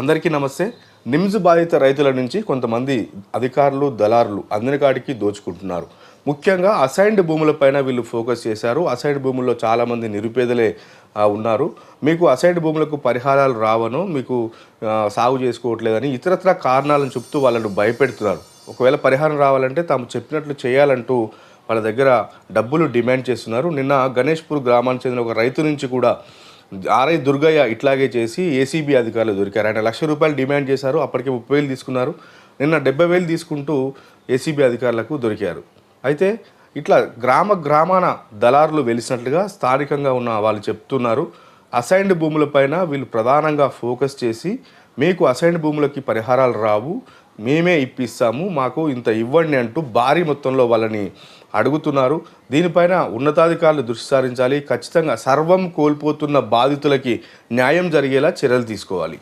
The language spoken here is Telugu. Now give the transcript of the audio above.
అందరికీ నమస్తే. నిమ్స్ బాధిత రైతుల నుంచి కొంతమంది అధికారులు దళారులు అందరికాడికి దోచుకుంటున్నారు. ముఖ్యంగా అసైన్డ్ భూములపైన వీళ్ళు ఫోకస్ చేశారు. అసైన్డ్ భూముల్లో చాలామంది నిరుపేదలే ఉన్నారు. మీకు అసైన్డ్ భూములకు పరిహారాలు రావను మీకు సాగు చేసుకోవట్లేదని ఇతరత్ర కారణాలను చెప్తూ వాళ్ళను భయపెడుతున్నారు. ఒకవేళ పరిహారం రావాలంటే తాము చెప్పినట్లు చేయాలంటూ వాళ్ళ దగ్గర డబ్బులు డిమాండ్ చేస్తున్నారు. నిన్న గణేష్పూర్ గ్రామానికి చెందిన ఒక రైతు నుంచి కూడా ఆర్ఐ దుర్గయ్య ఇట్లాగే చేసి ఏసీబీ అధికారులు దొరికారు. ఆయన లక్ష రూపాయలు డిమాండ్ చేశారు. అప్పటికే ముప్పై వేలు తీసుకున్నారు. నిన్న డెబ్బై వేలు తీసుకుంటూ ఏసీబీ అధికారులకు దొరికారు. అయితే ఇట్లా గ్రామ గ్రామాన దళారులు వెలిసినట్లుగా స్థానికంగా ఉన్న వాళ్ళు చెప్తున్నారు. అసైన్డ్ భూములపైన వీళ్ళు ప్రధానంగా ఫోకస్ చేసి మీకు అసైన్డ్ భూములకి పరిహారాలు రావు. మేమే ఇప్పిస్తాము మాకు ఇంత ఇవ్వండి అంటూ భారీ మొత్తంలో వాళ్ళని అడుగుతున్నారు. దీనిపైన ఉన్నతాధికారులు దృష్టి సారించాలి. ఖచ్చితంగా సర్వం కోల్పోతున్న బాధితులకి న్యాయం జరిగేలా చర్యలు తీసుకోవాలి.